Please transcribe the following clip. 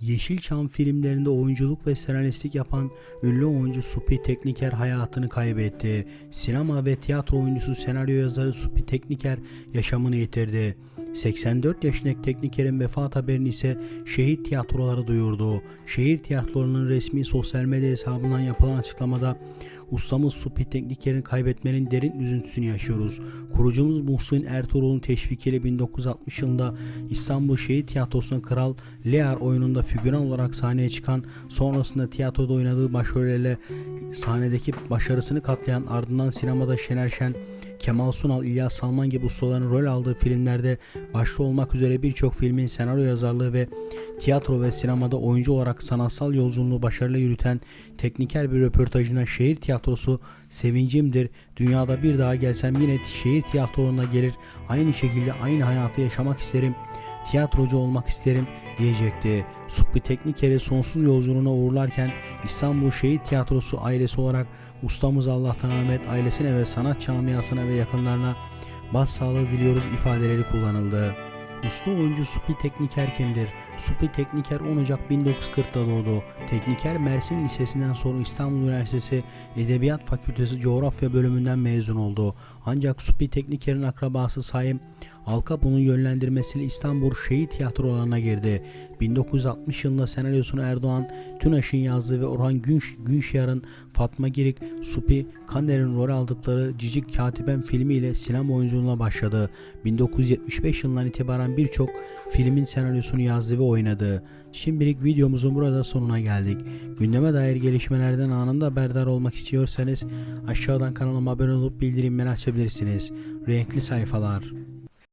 Yeşilçam filmlerinde oyunculuk ve senaristlik yapan ünlü oyuncu Supi Tekniker hayatını kaybetti. Sinema ve tiyatro oyuncusu senaryo yazarı Supi Tekniker yaşamını yitirdi. 84 yaşındaki Tekniker'in vefat haberini ise şehir tiyatroları duyurdu. Şehir tiyatrolarının resmi sosyal medya hesabından yapılan açıklamada ustamız Supi Tekniker'in kaybetmenin derin üzüntüsünü yaşıyoruz. Kurucumuz Muhsin Ertuğrul'un teşvikiyle 1960 yılında İstanbul Şehir Tiyatrosu'nda Kral Lear oyununda figüran olarak sahneye çıkan sonrasında tiyatroda oynadığı başrollerle sahnedeki başarısını katlayan ardından sinemada Şener Şen, Kemal Sunal, İlyas Salman gibi ustaların rol aldığı filmlerde başta olmak üzere birçok filmin senaryo yazarlığı ve tiyatro ve sinemada oyuncu olarak sanatsal yolculuğunu başarıyla yürüten tekniker bir röportajına şehir tiyatrosu sevincimdir. Dünyada bir daha gelsem yine şehir tiyatrolarına gelir. Aynı şekilde aynı hayatı yaşamak isterim. Tiyatrocu olmak isterim diyecekti. Subbi Tekniker'i sonsuz yolculuğuna uğurlarken İstanbul Şehit Tiyatrosu ailesi olarak ustamız Allah'tan rahmet ailesine ve sanat camiasına ve yakınlarına başsağlığı diliyoruz ifadeleri kullanıldı. Usta oyuncu Supi Tekniker kimdir? Supi Tekniker 10 Ocak 1940'da doğdu. Tekniker Mersin Lisesi'nden sonra İstanbul Üniversitesi Edebiyat Fakültesi Coğrafya bölümünden mezun oldu. Ancak Supi Tekniker'in akrabası Sayım Alkapo'nun yönlendirmesiyle İstanbul Şehit Tiyatrolarına girdi. 1960 yılında senaryosunu Erdoğan Tünaş'ın yazdığı ve Orhan Günş, Günşyar'ın Fatma Girik, Supi Kander'in rol aldıkları Cicik Katiben filmiyle sinema oyunculuğuna başladı. 1975 yılından itibaren birçok filmin senaryosunu yazdı ve oynadı. Şimdilik videomuzun burada sonuna geldik. Gündeme dair gelişmelerden anında haberdar olmak istiyorsanız aşağıdan kanalıma abone olup bildirimleri açabilirsiniz. Renkli sayfalar.